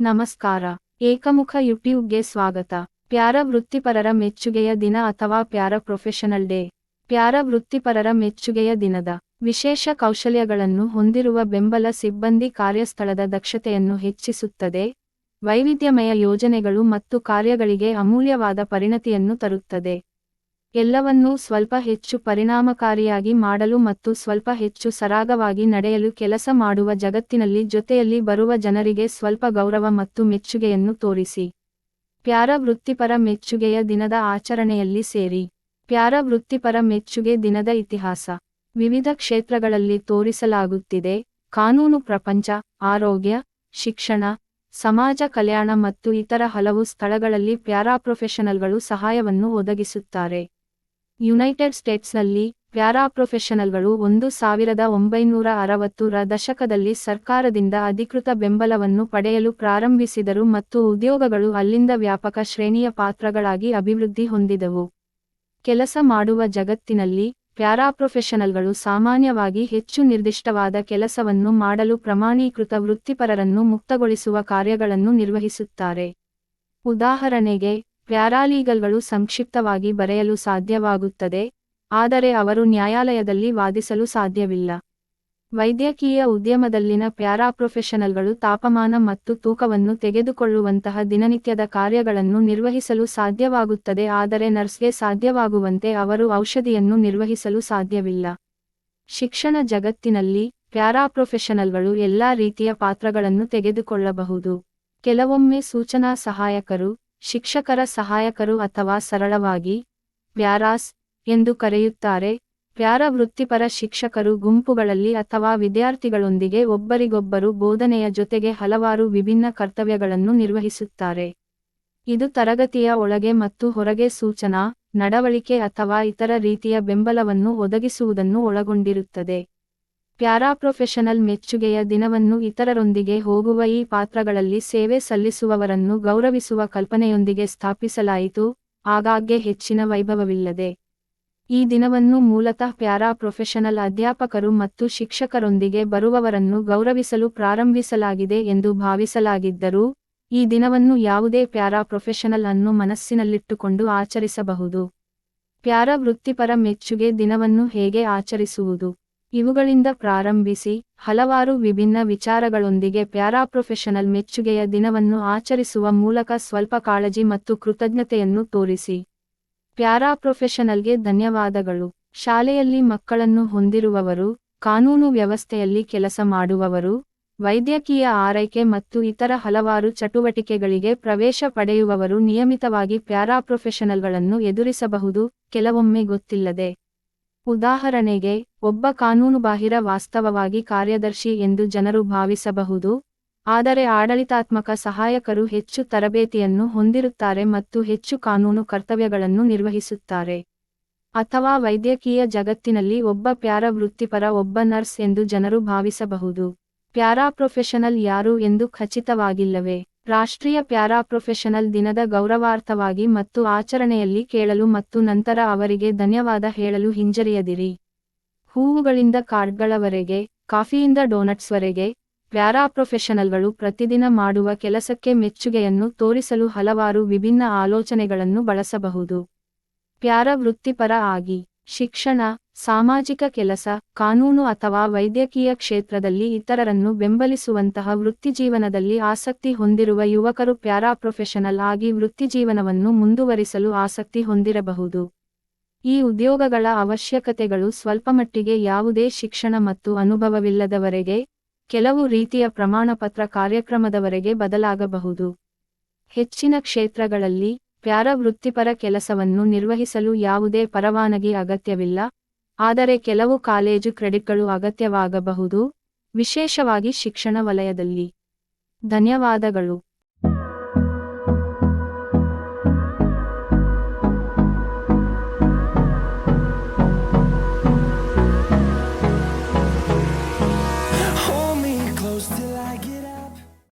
ನಮಸ್ಕಾರ. ಏಕಮುಖ ಯುಟ್ಯೂಬ್ಗೆ ಸ್ವಾಗತ. ಪ್ಯಾರ ವೃತ್ತಿಪರರ ಮೆಚ್ಚುಗೆಯ ದಿನ ಅಥವಾ ಪ್ಯಾರ ಪ್ರೊಫೆಷನಲ್ ಡೇ. ಪ್ಯಾರ ವೃತ್ತಿಪರರ ಮೆಚ್ಚುಗೆಯ ದಿನದ ವಿಶೇಷ ಕೌಶಲ್ಯಗಳನ್ನು ಹೊಂದಿರುವ ಬೆಂಬಲ ಸಿಬ್ಬಂದಿ ಕಾರ್ಯಸ್ಥಳದ ದಕ್ಷತೆಯನ್ನು ಹೆಚ್ಚಿಸುತ್ತದೆ, ವೈವಿಧ್ಯಮಯ ಯೋಜನೆಗಳು ಮತ್ತು ಕಾರ್ಯಗಳಿಗೆ ಅಮೂಲ್ಯವಾದ ಪರಿಣತಿಯನ್ನು ತರುತ್ತದೆ. ಎಲ್ಲವನ್ನೂ ಸ್ವಲ್ಪ ಹೆಚ್ಚು ಪರಿಣಾಮಕಾರಿಯಾಗಿ ಮಾಡಲು ಮತ್ತು ಸ್ವಲ್ಪ ಹೆಚ್ಚು ಸರಾಗವಾಗಿ ನಡೆಯಲು ಕೆಲಸ ಮಾಡುವ ಜಗತ್ತಿನಲ್ಲಿ ಜೊತೆಯಲ್ಲಿ ಬರುವ ಜನರಿಗೆ ಸ್ವಲ್ಪ ಗೌರವ ಮತ್ತು ಮೆಚ್ಚುಗೆಯನ್ನು ತೋರಿಸಿ. ಪ್ಯಾರ ವೃತ್ತಿಪರ ಮೆಚ್ಚುಗೆಯ ದಿನದ ಆಚರಣೆಯಲ್ಲಿ ಸೇರಿ. ಪ್ಯಾರ ವೃತ್ತಿಪರ ಮೆಚ್ಚುಗೆ ದಿನದ ಇತಿಹಾಸ. ವಿವಿಧ ಕ್ಷೇತ್ರಗಳಲ್ಲಿ ತೋರಿಸಲಾಗುತ್ತಿದೆ. ಕಾನೂನು ಪ್ರಪಂಚ, ಆರೋಗ್ಯ, ಶಿಕ್ಷಣ, ಸಮಾಜ ಕಲ್ಯಾಣ ಮತ್ತು ಇತರ ಹಲವು ಸ್ಥಳಗಳಲ್ಲಿ ಪ್ಯಾರಾಪ್ರೊಫೆಷನಲ್ಗಳು ಸಹಾಯವನ್ನು ಒದಗಿಸುತ್ತಾರೆ. ಯುನೈಟೆಡ್ ಸ್ಟೇಟ್ಸ್ನಲ್ಲಿ ಪ್ಯಾರಾಪ್ರೊಫೆಷನಲ್ಗಳು ಒಂದು ಸಾವಿರದ ಒಂಬೈನೂರ ಅರವತ್ತರ ದಶಕದಲ್ಲಿ ಸರ್ಕಾರದಿಂದ ಅಧಿಕೃತ ಬೆಂಬಲವನ್ನು ಪಡೆಯಲು ಪ್ರಾರಂಭಿಸಿದರು ಮತ್ತು ಉದ್ಯೋಗಗಳು ಅಲ್ಲಿಂದ ವ್ಯಾಪಕ ಶ್ರೇಣಿಯ ಪಾತ್ರಗಳಾಗಿ ಅಭಿವೃದ್ಧಿ ಹೊಂದಿದವು. ಕೆಲಸ ಮಾಡುವ ಜಗತ್ತಿನಲ್ಲಿ ಪ್ಯಾರಾಪ್ರೊಫೆಷನಲ್ಗಳು ಸಾಮಾನ್ಯವಾಗಿ ಹೆಚ್ಚು ನಿರ್ದಿಷ್ಟವಾದ ಕೆಲಸವನ್ನು ಮಾಡಲು ಪ್ರಮಾಣೀಕೃತ ವೃತ್ತಿಪರರನ್ನು ಮುಕ್ತಗೊಳಿಸುವ ಕಾರ್ಯಗಳನ್ನು ನಿರ್ವಹಿಸುತ್ತಾರೆ. ಉದಾಹರಣೆಗೆ ಪ್ಯಾರಾಲೀಗಲ್ಗಳು ಸಂಕ್ಷಿಪ್ತವಾಗಿ ಬರೆಯಲು ಸಾಧ್ಯವಾಗುತ್ತದೆ, ಆದರೆ ಅವರು ನ್ಯಾಯಾಲಯದಲ್ಲಿ ವಾದಿಸಲು ಸಾಧ್ಯವಿಲ್ಲ. ವೈದ್ಯಕೀಯ ಉದ್ಯಮದಲ್ಲಿನ ಪ್ಯಾರಾಪ್ರೊಫೆಷನಲ್ಗಳು ತಾಪಮಾನ ಮತ್ತು ತೂಕವನ್ನು ತೆಗೆದುಕೊಳ್ಳುವಂತಹ ದಿನನಿತ್ಯದ ಕಾರ್ಯಗಳನ್ನು ನಿರ್ವಹಿಸಲು ಸಾಧ್ಯವಾಗುತ್ತದೆ, ಆದರೆ ನರ್ಸ್ಗೆ ಸಾಧ್ಯವಾಗುವಂತೆ ಅವರು ಔಷಧಿಯನ್ನು ನಿರ್ವಹಿಸಲು ಸಾಧ್ಯವಿಲ್ಲ. ಶಿಕ್ಷಣ ಜಗತ್ತಿನಲ್ಲಿ ಪ್ಯಾರಾಪ್ರೊಫೆಷನಲ್ಗಳು ಎಲ್ಲಾ ರೀತಿಯ ಪಾತ್ರಗಳನ್ನು ತೆಗೆದುಕೊಳ್ಳಬಹುದು. ಕೆಲವೊಮ್ಮೆ ಸೂಚನಾ ಸಹಾಯಕರು ಶಿಕ್ಷಕರ ಸಹಾಯಕರು ಅಥವಾ ಸರಳವಾಗಿ ಪ್ಯಾರಾಸ್ ಎಂದು ಕರೆಯುತ್ತಾರೆ. ಪ್ಯಾರ ವೃತ್ತಿಪರ ಶಿಕ್ಷಕರು ಗುಂಪುಗಳಲ್ಲಿ ಅಥವಾ ವಿದ್ಯಾರ್ಥಿಗಳೊಂದಿಗೆ ಒಬ್ಬರಿಗೊಬ್ಬರು ಬೋಧನೆಯ ಜೊತೆಗೆ ಹಲವಾರು ವಿಭಿನ್ನ ಕರ್ತವ್ಯಗಳನ್ನು ನಿರ್ವಹಿಸುತ್ತಾರೆ. ಇದು ತರಗತಿಯ ಒಳಗೆ ಮತ್ತು ಹೊರಗೆ ಸೂಚನಾ, ನಡವಳಿಕೆ ಅಥವಾ ಇತರ ರೀತಿಯ ಬೆಂಬಲವನ್ನು ಒದಗಿಸುವುದನ್ನು ಒಳಗೊಂಡಿರುತ್ತದೆ. ಪ್ಯಾರಾಪ್ರೊಫೆಷನಲ್ ಮೆಚ್ಚುಗೆಯ ದಿನವನ್ನು ಇತರರೊಂದಿಗೆ ಹೋಗುವ ಈ ಪಾತ್ರಗಳಲ್ಲಿ ಸೇವೆ ಸಲ್ಲಿಸುವವರನ್ನು ಗೌರವಿಸುವ ಕಲ್ಪನೆಯೊಂದಿಗೆ ಸ್ಥಾಪಿಸಲಾಯಿತು, ಆಗಾಗ್ಗೆ ಹೆಚ್ಚಿನ ವೈಭವವಿಲ್ಲದೆ. ಈ ದಿನವನ್ನು ಮೂಲತಃ ಪ್ಯಾರಾ ಪ್ರೊಫೆಷನಲ್ ಅಧ್ಯಾಪಕರು ಮತ್ತು ಶಿಕ್ಷಕರೊಂದಿಗೆ ಬರುವವರನ್ನು ಗೌರವಿಸಲು ಪ್ರಾರಂಭಿಸಲಾಗಿದೆ ಎಂದು ಭಾವಿಸಲಾಗಿದ್ದರೂ, ಈ ದಿನವನ್ನು ಯಾವುದೇ ಪ್ಯಾರಾ ಪ್ರೊಫೆಷನಲ್ ಅನ್ನು ಮನಸ್ಸಿನಲ್ಲಿಟ್ಟುಕೊಂಡು ಆಚರಿಸಬಹುದು. ಪ್ಯಾರಾ ವೃತ್ತಿಪರ ಮೆಚ್ಚುಗೆ ದಿನವನ್ನು ಹೇಗೆ ಆಚರಿಸುವುದು? ಇವುಗಳಿಂದ ಪ್ರಾರಂಭಿಸಿ ಹಲವಾರು ವಿಭಿನ್ನ ವಿಚಾರಗಳೊಂದಿಗೆ ಪ್ಯಾರಾಪ್ರೊಫೆಷನಲ್ ಮೆಚ್ಚುಗೆಯ ದಿನವನ್ನು ಆಚರಿಸುವ ಮೂಲಕ ಸ್ವಲ್ಪ ಕಾಳಜಿ ಮತ್ತು ಕೃತಜ್ಞತೆಯನ್ನು ತೋರಿಸಿ. ಪ್ಯಾರಾಪ್ರೊಫೆಷನಲ್ಗೆ ಧನ್ಯವಾದಗಳು. ಶಾಲೆಯಲ್ಲಿ ಮಕ್ಕಳನ್ನು ಹೊಂದಿರುವವರು, ಕಾನೂನು ವ್ಯವಸ್ಥೆಯಲ್ಲಿ ಕೆಲಸ ಮಾಡುವವರು, ವೈದ್ಯಕೀಯ ಆರೈಕೆ ಮತ್ತು ಇತರ ಹಲವಾರು ಚಟುವಟಿಕೆಗಳಿಗೆ ಪ್ರವೇಶ ಪಡೆಯುವವರು ನಿಯಮಿತವಾಗಿ ಪ್ಯಾರಾಪ್ರೊಫೆಷನಲ್ಗಳನ್ನು ಎದುರಿಸಬಹುದು, ಕೆಲವೊಮ್ಮೆ ಗೊತ್ತಿಲ್ಲದೆ. ಉದಾಹರಣೆಗೆ, ಒಬ್ಬ ಕಾನೂನುಬಾಹಿರ ವಾಸ್ತವವಾಗಿ ಕಾರ್ಯದರ್ಶಿ ಎಂದು ಜನರು ಭಾವಿಸಬಹುದು, ಆದರೆ ಆಡಳಿತಾತ್ಮಕ ಸಹಾಯಕರು ಹೆಚ್ಚು ತರಬೇತಿಯನ್ನು ಹೊಂದಿರುತ್ತಾರೆ ಮತ್ತು ಹೆಚ್ಚು ಕಾನೂನು ಕರ್ತವ್ಯಗಳನ್ನು ನಿರ್ವಹಿಸುತ್ತಾರೆ. ಅಥವಾ ವೈದ್ಯಕೀಯ ಜಗತ್ತಿನಲ್ಲಿ ಒಬ್ಬ ಪ್ಯಾರ ವೃತ್ತಿಪರ ಒಬ್ಬ ನರ್ಸ್ ಎಂದು ಜನರು ಭಾವಿಸಬಹುದು. ಪ್ಯಾರಾ ಪ್ರೊಫೆಷನಲ್ ಯಾರು ಎಂದು ಖಚಿತವಾಗಿಲ್ಲವೇ? ರಾಷ್ಟ್ರೀಯ ಪ್ಯಾರಾ ಪ್ರೊಫೆಷನಲ್ ದಿನದ ಗೌರವಾರ್ಥವಾಗಿ ಮತ್ತು ಆಚರಣೆಯಲ್ಲಿ ಕೇಳಲು ಮತ್ತು ನಂತರ ಅವರಿಗೆ ಧನ್ಯವಾದ ಹೇಳಲು ಹಿಂಜರಿಯದಿರಿ. ಹೂವುಗಳಿಂದ ಕಾರ್ಡ್ಗಳವರೆಗೆ, ಕಾಫಿಯಿಂದ ಡೋನಟ್ಸ್ವರೆಗೆ ಪ್ಯಾರಾಪ್ರೊಫೆಷನಲ್ಗಳು ಪ್ರತಿದಿನ ಮಾಡುವ ಕೆಲಸಕ್ಕೆ ಮೆಚ್ಚುಗೆಯನ್ನು ತೋರಿಸಲು ಹಲವಾರು ವಿಭಿನ್ನ ಆಲೋಚನೆಗಳನ್ನು ಬಳಸಬಹುದು. ಪ್ಯಾರಾ ವೃತ್ತಿಪರ ಆಗಿ. ಶಿಕ್ಷಣ, ಸಾಮಾಜಿಕ ಕೆಲಸ, ಕಾನೂನು ಅಥವಾ ವೈದ್ಯಕೀಯ ಕ್ಷೇತ್ರದಲ್ಲಿ ಇತರರನ್ನು ಬೆಂಬಲಿಸುವಂತಹ ವೃತ್ತಿಜೀವನದಲ್ಲಿ ಆಸಕ್ತಿ ಹೊಂದಿರುವ ಯುವಕರು ಪ್ಯಾರಾಪ್ರೊಫೆಷನಲ್ ಆಗಿ ವೃತ್ತಿಜೀವನವನ್ನು ಮುಂದುವರಿಸಲು ಆಸಕ್ತಿ ಹೊಂದಿರಬಹುದು. ಈ ಉದ್ಯೋಗಗಳ ಅವಶ್ಯಕತೆಗಳು ಸ್ವಲ್ಪಮಟ್ಟಿಗೆ ಯಾವುದೇ ಶಿಕ್ಷಣ ಮತ್ತು ಅನುಭವವಿಲ್ಲದವರೆಗೆ, ಕೆಲವು ರೀತಿಯ ಪ್ರಮಾಣಪತ್ರ ಕಾರ್ಯಕ್ರಮದವರೆಗೆ ಬದಲಾಗಬಹುದು. ಹೆಚ್ಚಿನ ಕ್ಷೇತ್ರಗಳಲ್ಲಿ ಪ್ಯಾರ ವೃತ್ತಿಪರ ಕೆಲಸವನ್ನು ನಿರ್ವಹಿಸಲು ಯಾವುದೇ ಪರವಾನಗಿ ಅಗತ್ಯವಿಲ್ಲ. ಆದರೆ ಕೆಲವು ಕಾಲೇಜು ಕ್ರೆಡಿಟ್ಗಳು ಅಗತ್ಯವಾಗಬಹುದು. ವಿಶೇಷವಾಗಿ ಶಿಕ್ಷಣ ವಲಯದಲ್ಲಿ. ಧನ್ಯವಾದಗಳು.